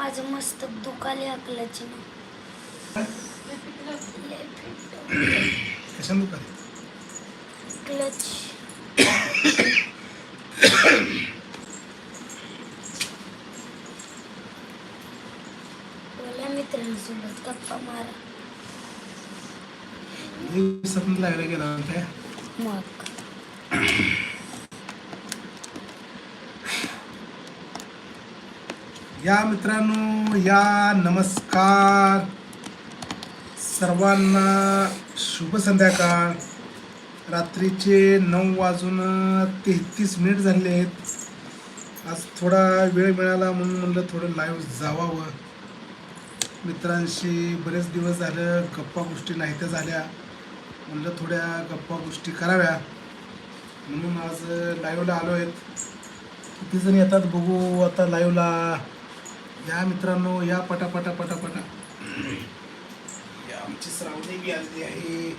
माझं मस्तक दुखाले अकलाची कशाने दुकान क्लच ओल्या मित्रांसोबत गप्पा मारा. लागला गेला होता मग? या मित्रांनो या नमस्कार. सर्वांना शुभ संध्याकाळ. रात्रीचे नऊ वाजून तेहतीस मिनिट झाले आहेत. आज थोडा वेळ मिळाला म्हणून म्हणलं थोडं लाईव्ह जावावं. मित्रांशी बरेच दिवस झालं गप्पा गोष्टी नाहीत्या झाल्या. म्हणलं थोड्या गप्पा गोष्टी कराव्या. म्हणून आज लाईव्हला आलो आहेत. किती जण येतात बघू आता लाईव्हला या मित्रांनो या पटापटा पटापटा या आमची श्रावणी बी आलेली आहे.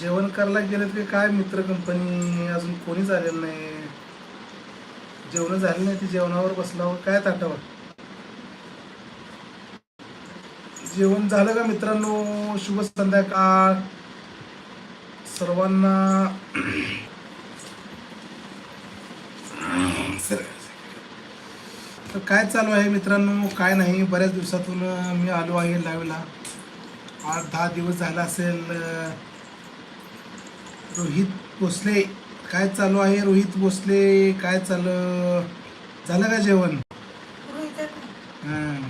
जेवण करायला गेलं की काय मित्र कंपनी अजून कोणीच आलेलं नाही. जेवण झाली नाही ती जेवणावर बसल्यावर काय ताटावर? जेवण झालं का मित्रांनो? शुभ संध्याकाळ. सर्वांना तर काय चालू आहे मित्रांनो? काय नाही बऱ्याच दिवसातून मी आलो आहे लाईव्हला आठ दहा दिवस झाला असेल रोहित भोसले. काय चालू आहे रोहित भोसले? काय चालू झालं का जेवण? हां.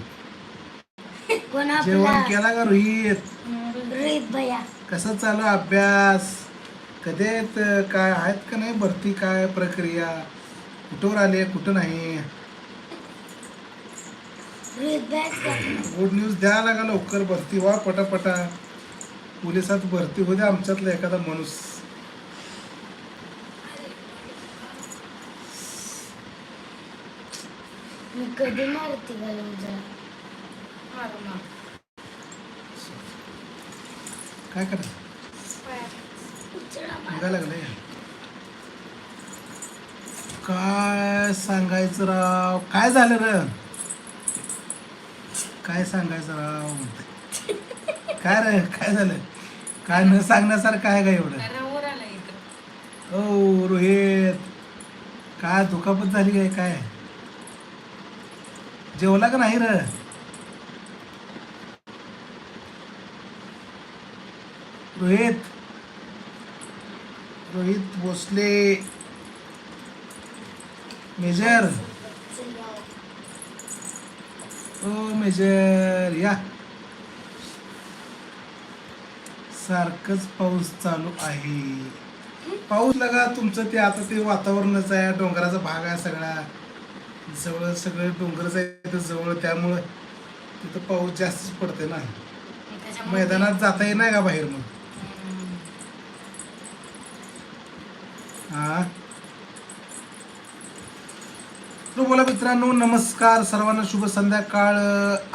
जेवण केला का रोहित? रोहित भैया. कसं चालू अभ्यास? कधी काय आहेत का नाही भरती काय प्रक्रिया? कुठवर आले? कुठं नाही? गुड न्यूज द्या लागा लवकर भरती व्हा पटापटा. पोलिसात भरती होऊ द्या आमच्यातला एखादा माणूस. मी कधी मारते घालून जरा काय करा. निघायला लागलंय. काय सांगायचं राव? काय झालं र? काय सांगायचं राव? काय रे? काय झालं? काय न सांगण्यासारखं आहे का एवढं? ओ रोहित काय दुखापत झाली काय? काय? जेवला का नाही र? रोहित रोहित भोसले. मेजर. ओ मेजर. या. सारखंच पाऊस चालू आहे. पाऊस लगा तुमचं ते आता ते वातावरणच आहे डोंगराचा भाग आहे सगळा. जवळ सगळे डोंगरच आहे तिथं जवळ त्यामुळं तिथं पाऊस जास्तच पडते ना. मैदानात जाता नाही का बाहेर मग? हा तर बोला मित्रांनो नमस्कार. सर्वांना शुभ संध्याकाळ.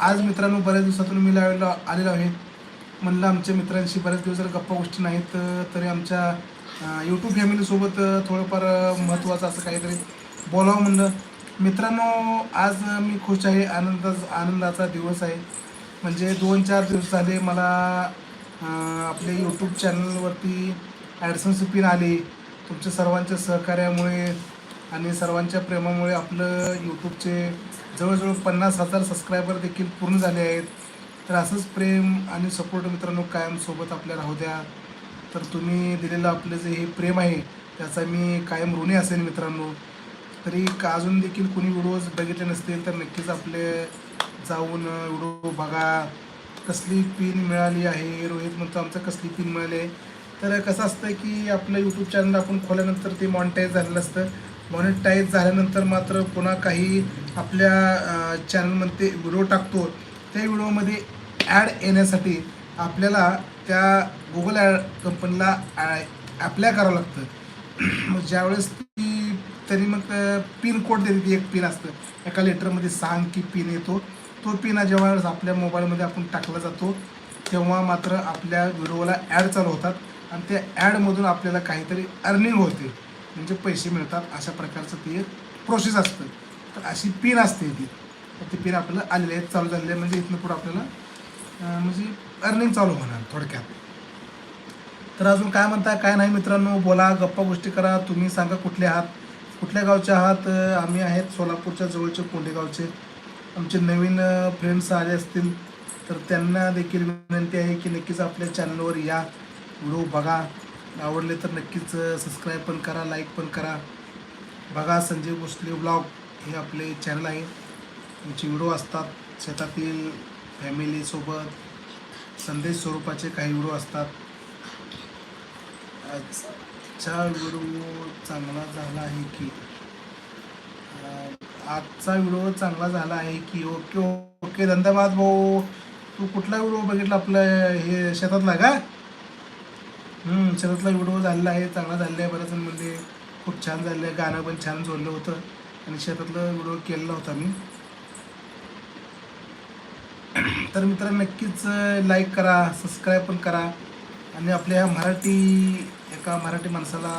आज मित्रांनो बऱ्याच दिवसातून मी लावलेलो आलेलो आहे. म्हणलं आमच्या मित्रांशी बऱ्याच दिवस जर गप्पा गोष्टी नाहीत तरी आमच्या यूट्यूब फॅमिलीसोबत थोडंफार महत्त्वाचं असं काहीतरी बोलावं म्हणलं. मित्रांनो आज मी खुश आहे. आनंद आनंदाचा दिवस आहे. म्हणजे दोन चार दिवस झाले मला आपले यूट्यूब चॅनलवरती ॲडसन्स पिन आली. तुमच्या सर्वांच्या सहकार्यामुळे आणि सर्वांच्या प्रेमामुळे आपलं यूट्यूबचे जवळजवळ पन्नास हजार सबस्क्रायबर देखील पूर्ण झाले आहेत. तर असंच प्रेम आणि सपोर्ट मित्रांनो कायम सोबत आपल्या राहू द्या. तर तुम्ही दिलेलं आपलं जे हे प्रेम आहे त्याचा मी कायम ऋणी असेल मित्रांनो. तरी का अजून देखील कोणी व्हिडिओज बघितले नसतील तर नक्कीच आपले जाऊन व्हिडिओ बघा. कसली पिन मिळाली आहे? रोहित म्हणतो आमचं कसली पिन मिळाली आहे? तर कसं असतं की आपलं यूट्यूब चॅनल आपण खोल्यानंतर ते मॉनिटाईज झालेलं असतं. मॉनिटाईज झाल्यानंतर मात्र पुन्हा काही आपल्या चॅनलमध्ये व्हिडिओ टाकतो. त्या व्हिडिओमध्ये ॲड येण्यासाठी आपल्याला त्या गुगल ॲड कंपनीला ॲप्लाय करावं लागतं. मग ज्यावेळेस ती तरी मग पिन कोड देते ती एक पिन असतं. एका लेटरमध्ये सांग की पिन येतो. तो पिन जेव्हा आपल्या मोबाईलमध्ये आपण टाकला जातो तेव्हा मात्र आपल्या व्हिडिओला ॲड चालू होतात. आणि त्या ॲडमधून आपल्याला काहीतरी अर्निंग होते. म्हणजे पैसे मिळतात अशा प्रकारचं ते एक प्रोसेस असतं. तर अशी पिन असते ती. तर ती पिन आपल्याला आलेली आहेत चालू झालेली आहे. म्हणजे इथनं पुढं आपल्याला म्हणजे अर्निंग चालू होणार थोडक्यात. तर अजून काय म्हणताय काय नाही मित्रांनो बोला गप्पा गोष्टी करा. तुम्ही सांगा कुठले आहात? कुठल्या गावचे आहात? आम्ही आहेत सोलापूरच्या जवळचे कोंडेगावचे आमचे नवीन फ्रेंड्स आले असतील तर त्यांना देखील विनंती आहे की नक्कीच आपल्या चॅनलवर या. व्हिडिओ बघा. आवडले तर नक्कीच सबस्क्राईब पण करा लाईक पण करा. बघा संजय भोसले ब्लॉग हे आपले चॅनल आहे. तुमचे व्हिडिओ असतात. शेतातील फॅमिलीसोबत संदेश स्वरूपाचे काही व्हिडिओ असतात. आजचा व्हिडिओ चांगला झाला आहे की आजचा व्हिडिओ चांगला झाला आहे की ओके ओके धंदाबाद भाऊ. तू कुठला व्हिडिओ बघितला आपलं हे शेतातला का? शरदला शेतातला व्हिडिओ झालेला आहे चांगला झालेला आहे बऱ्याच म्हणजे खूप छान झालेलं आहे गाणं पण छान जोडलं होतं. आणि शेतातलं व्हिडिओ केलेला होता मी. तर मित्रांनो नक्कीच लाईक करा सबस्क्राईब पण करा. आणि आपल्या ह्या मराठी एका मराठी माणसाला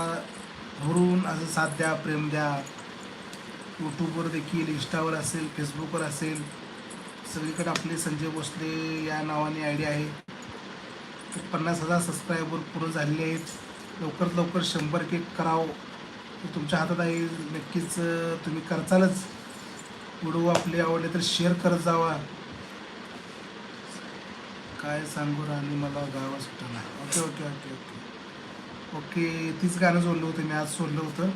भरून असं साथ द्या प्रेम द्या. यूट्यूबवर देखील इंस्टावर असेल फेसबुकवर असेल सगळीकडे आपले संजय भोसले या नावाने आय डी आहे. तर पन्नास हजार सबस्क्रायबर पूर्ण झालेले आहेत. लवकरात लवकर शंभर केक करावं. तुमच्या हातात आहे. नक्कीच तुम्ही करचालच व्हिडिओ आपले आवडले तर शेअर करत जावा. काय सांगू राणी मला गावा सुटला okay okay okay okay okay तीच गाणं जोडलं होतं मी आज सोडलं होतं.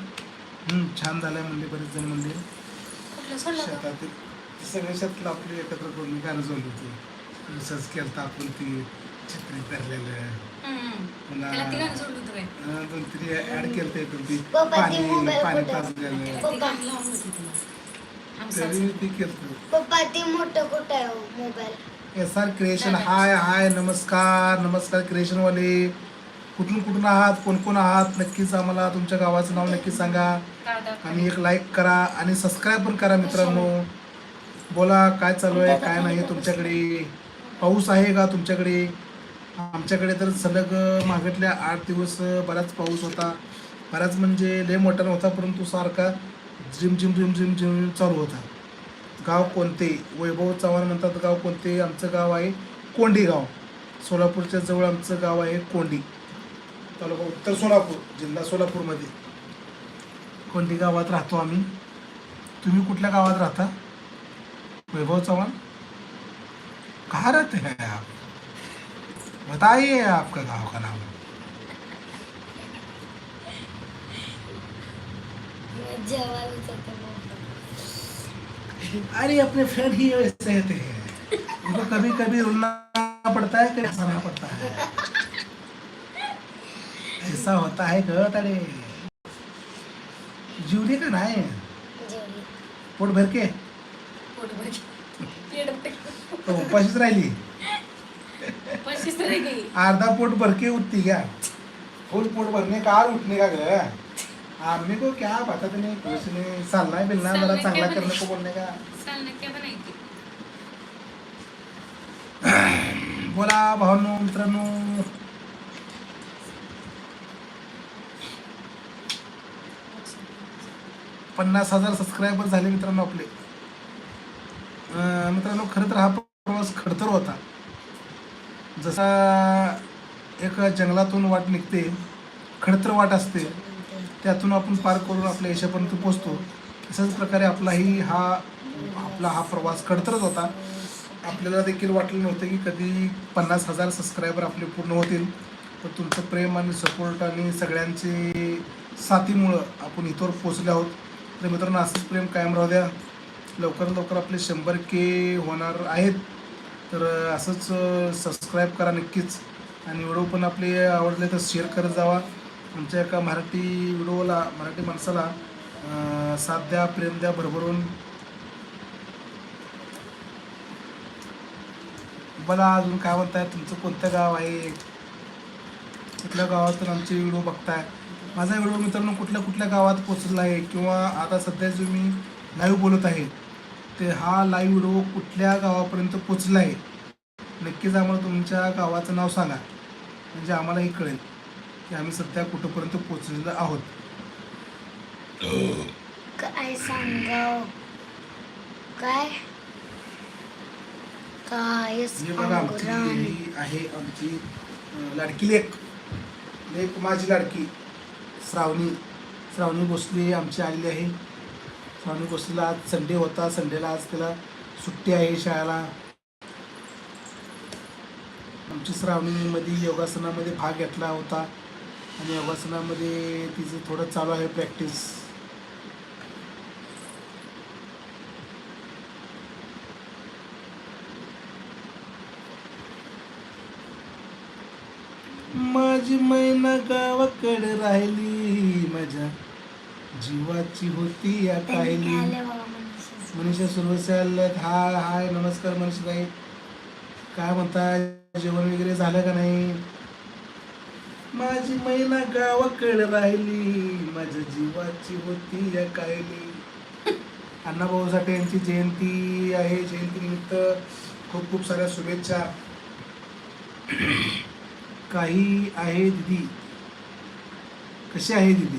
छान झालंय म्हणले बरेच जण म्हणले. सोडलं? शेतातील सगळे शेतातलं आपले एकत्र करून गाणं जोडलं होतं. रिसर्च केलं आपण ती. छत्री धरलेलं हम्म. पुन्हा त्याला तिघांना सोडलं होतं काय? अं, दोन तरी ऍड केलं ते ती बाबा, ते पाणी मोबाईल पाणी कुठं? पाजलेलं त्याला तिघांना लावून होती तिला. आमचं तरी ती केलं पप्पा ते मोठं कुठं आहे हो, mobile S R creation hi hi नमस्कार नमस्कार क्रिएशनवाले कुठून कुठून आहात कोण कोण आहात नक्कीच आम्हाला तुमच्या गावाचं नाव नक्की सांगा. आणि एक लाईक करा आणि सबस्क्राईब पण करा मित्रांनो बोला काय चालू आहे काय नाही तुमच्याकडे पाऊस आहे का तुमच्याकडे आमच्याकडे तर सलग मागटल्या आठ दिवस बराच पाऊस होता. बराच म्हणजे लय मोठा नव्हता परंतु सारखा झिम झिम झिम झिम झिम चालू होता. गाव कोणते? वैभव चव्हाण म्हणतात गाव कोणते? आमचं गाव आहे कोंडी गाव सोलापूरच्या जवळ आमचं गाव आहे कोंडी. तालुका उत्तर सोलापूर जिल्हा सोलापूरमध्ये. कोंडी गावात राहतो आम्ही. तुम्ही कुठल्या गावात राहता? वैभव चव्हाण? कहाँ रहते हैं आप बताइए आपका गाँव का नाम। बाबा. अरे अपने फ्रेंड ही वैसे रहते हैं। उनको कभी कभी रुलना पड़ता है कभी हंसाना पड़ता है। ऐसा होता है ग तडे जीवली का नाही जेवली पोट भर के? पोट भर- भर- तो उपाशीच राहिली अर्धा पोट भर के उठती क्या फुल पोट भरने का और उठने का ग? आम्ही को क्या पता नहीं कुछ नहीं सालना बिलना जरा चालना चांगला करने को? बोलने का? बोला भावांनो मित्रांनो. पन्नास हजार सबस्क्रायबर झाले मित्रांनो आपले. मित्रांनो खरं तर हा प्रवास खडतर होता. जसा एक जंगलातून वाट निघते खडतर वाट असते त्यातून आपण पार करून आपल्या यशापर्यंत पोचतो तशाच प्रकारे आपलाही हा आपला हा प्रवास खडतरच होता. आपल्याला देखील वाटलं नव्हतं की कधी पन्नास हजार सबस्क्रायबर आपले पूर्ण होतील. पण तुमचं प्रेम आणि सपोर्ट आणि सगळ्यांची साथीमुळं आपण इथवर पोचले आहोत. तर मित्रांनो असंच प्रेम कायम राहू द्या. लवकरात लवकर आपले शंभर के होणार आहेत. तर असंच सबस्क्राईब करा नक्कीच. आणि व्हिडिओ पण आपले आवडले तर शेअर करत जावा. आमच्या एका मराठी व्हिडिओला मराठी माणसाला साथ द्या प्रेम द्या भरभरून. बोला अजून काय म्हणताय? तुमचं कोणतं गाव आहे? कुठल्या गावातून आमचे व्हिडिओ बघताय? माझा व्हिडिओ मित्रांनो कुठल्या कुठल्या गावात पोचला आहे किंवा आता सध्या जो मी लाईव्ह बोलत आहे ते हा लाईव्ह व्हिडिओ कुठल्या गावापर्यंत पोचला आहे? नक्कीच आम्हाला तुमच्या गावाचं नाव सांगा. म्हणजे आम्हालाही कळेल की आम्ही सध्या कुठंपर्यंत पोचलेलो आहोत. काय सांगाव? काय? ही बघा आमची ही आहे आमची लाडकी लेक. लेक माझी लाडकी श्रावणी श्रावणी भोसले आमची आलेली आहे. श्रावणी भोसलेला आज संडे होता. संडेला आज त्याला सुट्टी आहे शाळेला. आमची श्रावणीमध्ये योगासनामध्ये भाग घेतला होता. आणि योगासनामध्ये तिचं थोडं चालू आहे प्रॅक्टिस माझी मैना गावाकडे राहिली माझ्या जीवाची होती या कायली मनीषा. सुरवसाल हाय हाय नमस्कार मनीषाताई. काय म्हणता जेवण वगैरे झालं का नाही? माझी मैना गावाकडे राहिली माझ्या जीवाची होती या कायली अण्णाभाऊ साठे यांची जयंती आहे जयंतीनिमित्त खूप खूप साऱ्या शुभेच्छा. काही आहे दिदी? कशी आहे दिदी?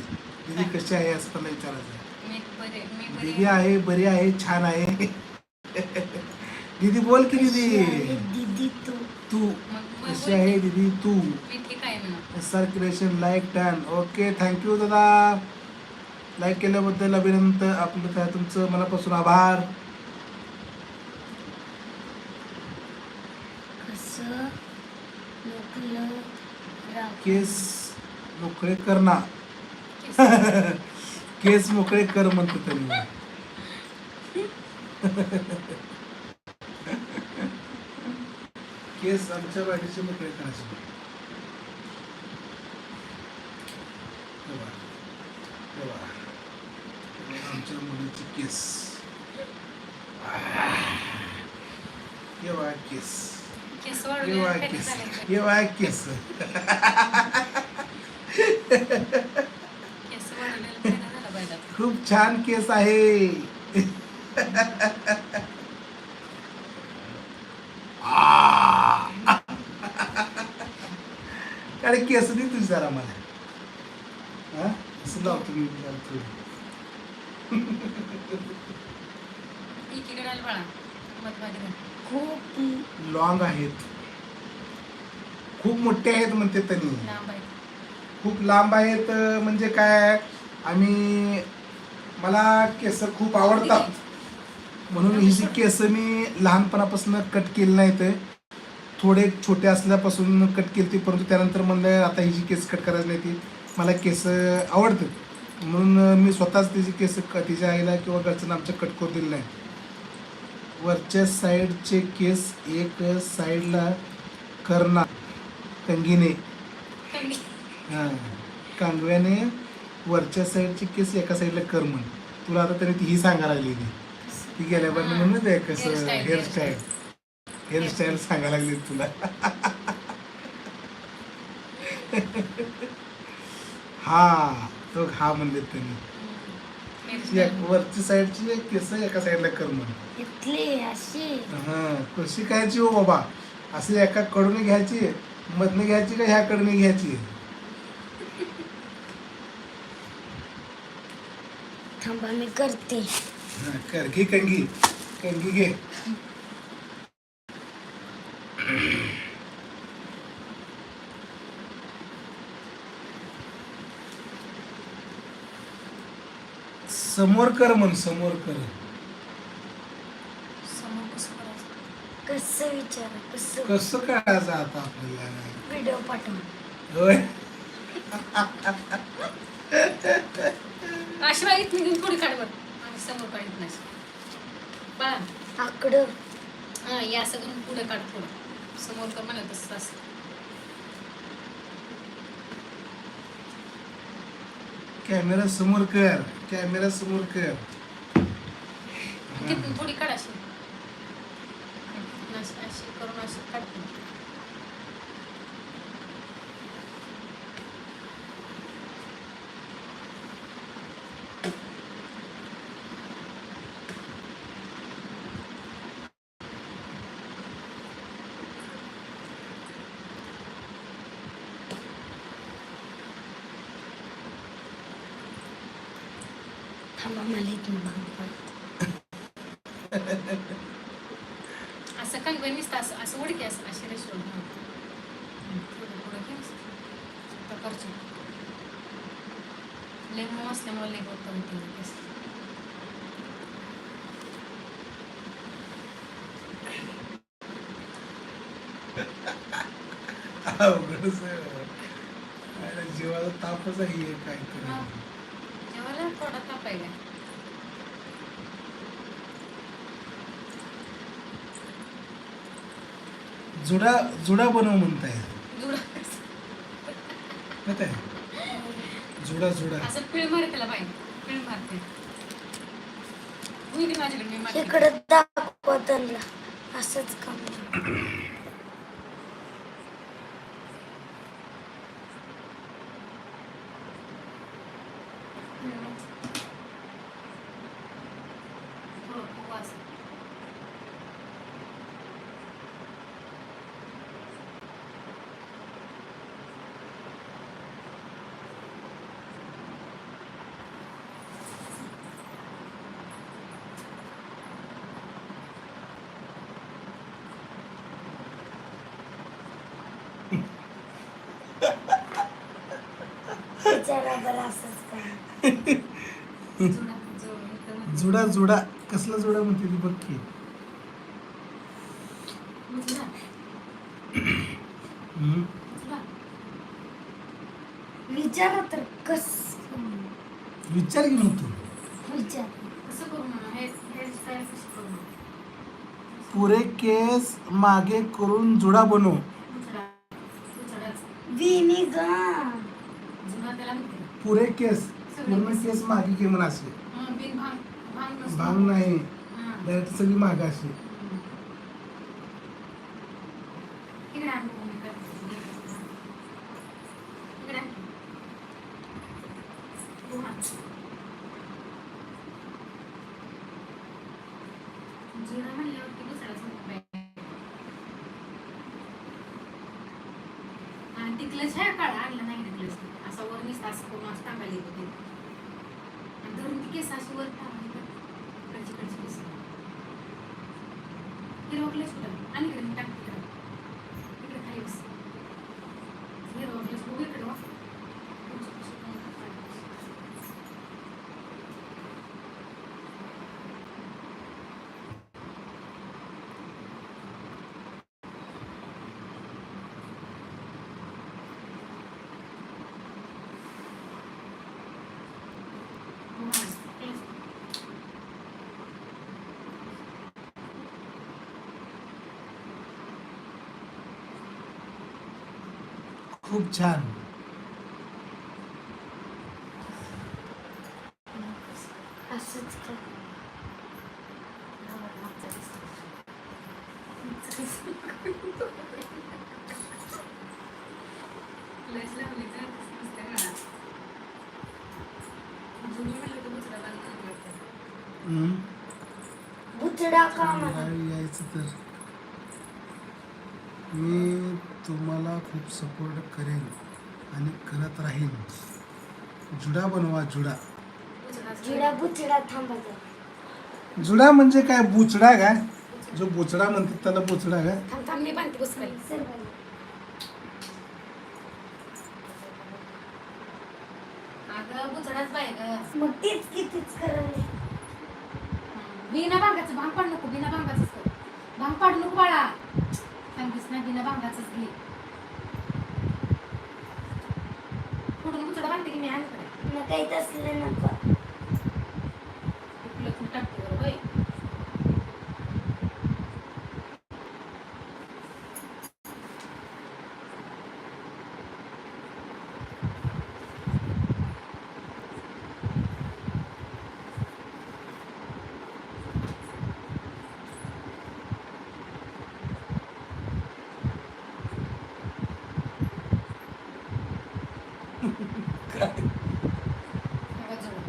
दिदी कशी आहे असं मला विचारायचं दीदी आहे बरी आहे छान आहे. दीदी बोल की दीदी दीदी तू तू. कशी आहे दीदी तू. क्रिएशन लाईक टॅन ओके थँक्यू दादा. लाईक केल्याबद्दल अभिनंदन आपलं काय तुमचं मनापासून आभार. कसं? मोकळे करना केस मोकळे कर म्हणतो तरी केस आमच्या वाडीचे मोकळे करायचे. आमच्या मुलीचे केस. हे बघा केस हे कधी केस? हे बघा केस? खूप छान केस आहे. जरा मला हा? असं लावतो मी. खूप लॉंग आहेत. खूप मोठे आहेत म्हणते त्यांनी खूप लांब आहेत म्हणजे काय आम्ही मला केस खूप आवडतात. म्हणून ही जी केस मी लहानपणापासून कट केली नाहीत. थोडे छोटे असल्यापासून कट केली ती परंतु त्यानंतर म्हणलं आता ही जी केस कट करायची नाही ती मला केस आवडतात म्हणून मी स्वतःच तिची केस क- तिच्या आईला किंवा घरच्यांना आमच्या कट करून दिले नाही वरच्या साईडचे केस एक साईडला करणार कंगीने. हा कांगव्याने वरच्या साईडची केस एका साईडला कर म्हण तुला आता तरी ती ही सांगायला लागली ती. गेल्यावर हा. म्हणून कसं हेअरस्टाईल हेअरस्टाईल सांगायला लागली तुला. हा तो हा म्हणले त्यांनी. एक- वरची साईडची एक केस एका साईडला कर म्हण हा कशी खायची हो बाबा? असे एका कडून घ्यायची मधनं घ्यायची का ह्या कडून घ्यायची? थांबा मी करते. हा, कर. घे कंगी. कंगी घे. समोर कर म्हण समोर कर. समोर कसं करायचं? कसं विचारा कसं? कसं कळायचं आता आपल्याला? व्हिडिओ होय? अशी काढ आणि समोर काढत नाही बाळा. आकडं. हा या सगळं पुढे काढ थोडं समोर कर म्हणा तसं असं. कॅमेरा समोर कर. कॅमेरा समोर कर. थोडी काढ अशी. अशी करून अशी काढते थांबा मला इथून भांग असं काय गं नुसतं असं असं उडकी असं अशी रेस्टॉरंट. प्रकारचे लय मऊ असल्यामुळे आहे बाबा. अरे जीवाला तापच आहे हे काहीतरी हा. जेवायला थोडा ताप आहे का? जुडा जुडा बनव म्हणताय. आहे जुडा जुडा. असं पिळ मारे त्याला बाई. पिळ मारते होईल माझ्याकडे? मी मारते. इकडं दाखवा त्यांना. असंच काम. जुडा, जुडा. जुडा जुडा. कसला जुडा म्हणते ती बघ की. विचारा तर कस विचार की मग तू. विचार. कसं करू पुरे केस मागे करून जुडा बनव जुडा जुडाच विनी गा जुडा त्याला म्हणते पुरे केस पूर्ण केस. मागे घे म्हणा असे. हं, बिन भांग नाही. डायरेक्ट सगळी मागे इकडे आण आली होती. आणि धरून ती केस वर कडची कडची केस. कुठं? आणि इकडे मी टाकते इकडे इकडे खाली बस हिरवा ग्लास बघू इकडे वा खूप छान असंच काम लयच लावली तर दिसते का जुनी म्हणलं तर दुसरा बांध करू वाटतं हम्म. बुचडा काम गावी यायचं तर मी तुम्हाला खूप सपोर्ट करेन आणि करत राहीन जुडा बनवा जुडा. जिडा बुचडा थांबा. जुडा म्हणजे काय? बुचडा काय? जो बुचडा म्हणतात त्याला बुचडा काय? थांब थांब मी बांधते बाई. अगं बुचडाच बाय ग. मग तीच कितीच करायला. बिना भांगाचं भांग पाड नको बिना भांगाचंच कर भांग पाड नको बाळा. सांगितस ना बिना भांगाचंच घे. पुढून बुचडा बांधते की मी आणकडे मग काही तसलं नको तुला तू टाकते बरं होय हे बघ जुळं.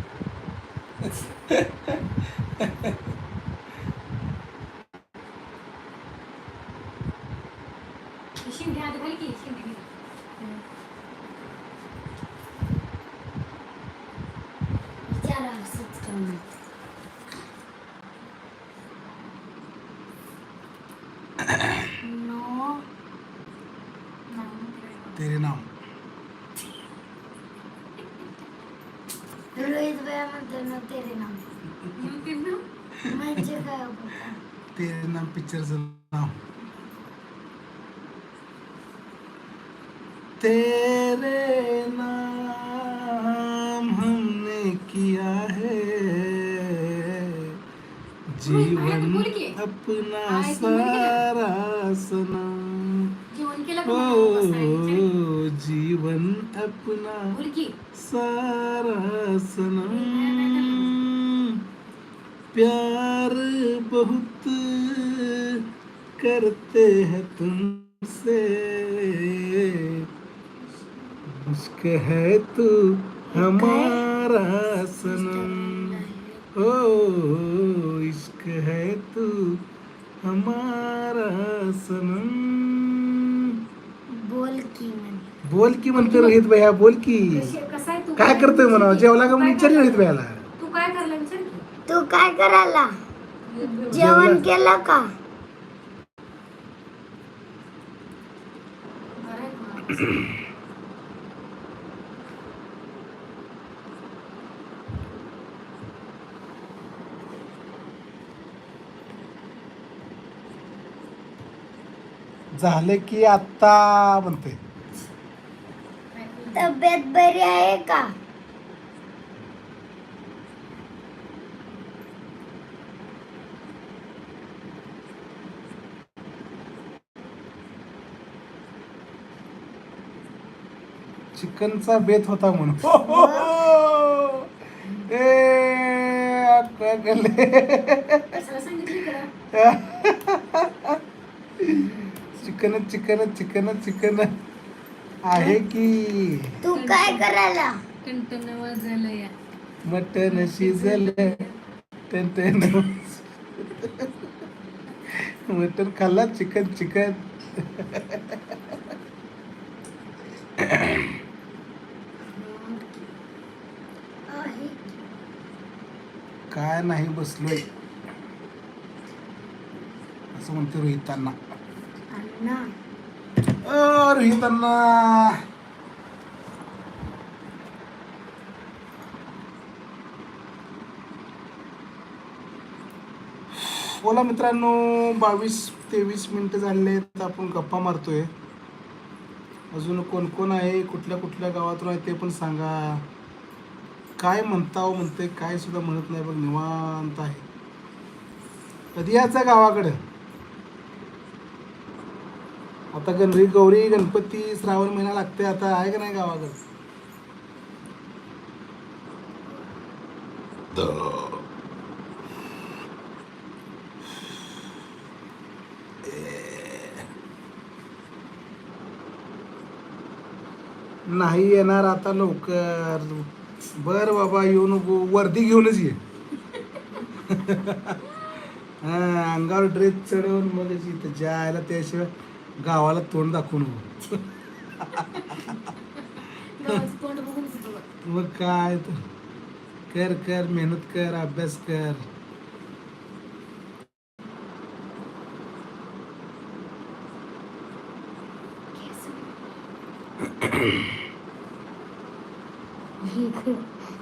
ही शिंदे आधी घाल की शिंदे घे. विचारा असंच सनम नो तेरे नाम रोहित तेरे नाम म्हणजे काय होतं? तेरे नाम पिक्चरचं नाव तेरे नाम हमने किया है जीवन बोल की. अपना बोल की. सारा सनम जेवण केलं का ओ? जीवन अपना बोल की सारा सनम प्यार बहुत करते हैं तुमसे। इश्क है तू हमारा सनम। ओ इश्क है तू हमारा सनम। बोल की म्हणे बोल की म्हणते रोहित भैया बोल की। काय करतोय म्हणा जेवला का काय विचार रोहित? भैयाला? काय करायला. जेवण केलं का? झालं की आत्ता म्हणते तब्येत बरी आहे का चिकनचा बेत होता म्हणून. ए? चिकन चिकन चिकन चिकन आहे की? तू काय करायला? कंटन वाजलं या मटन शिजल टन मटन खाल्ला? चिकन चिकन आहे. काय नाही बसलोय. असं म्हणते रोहितांना. अ, रोहितांना. बोला मित्रांनो बावीस तेवीस मिनिटं झाले आपण गप्पा मारतोय. अजून कोण कोण आहे कुठल्या कुठल्या गावातून आहे ते पण सांगा. काय म्हणता हो म्हणते काय सुद्धा म्हणत नाही बघ निवांत आहे. कधी यायचा गावाकडं? आता गणरी गौरी गणपती श्रावण महिना लागते आता आहे का नाही गावाकडं? नाही येणार आता लवकर. बर बाबा येऊ नको. वर्दी घेऊनच ये. हा, अंगावर ड्रेस चढवून मग इथं जायला त्याशिवाय गावाला तोंड दाखवू नको गावाचं तोंड बघून येतो बघ. मग काय तर. कर कर मेहनत कर अभ्यास कर.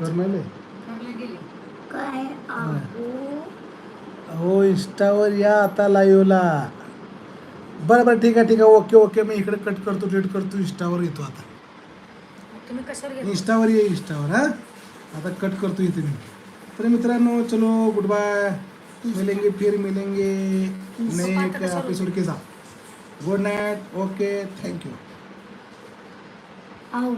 घरला काय हो। इंस्टावर या आता लाईव्हला बरं बरं ठीक आहे ठीक आहे ओके ओके मी इकडे कट करतो डेट करतो इंस्टावर येतो आता. तुम्ही कशावर गेले इंस्टावर ये इंस्टावर हा? आता कट करतो इथे मी. तर मित्रांनो चलो गुड बाय मिलेंगे फिर मिलेंगे. नए एक एपिसोड के साथ. Good night okay thank you आहो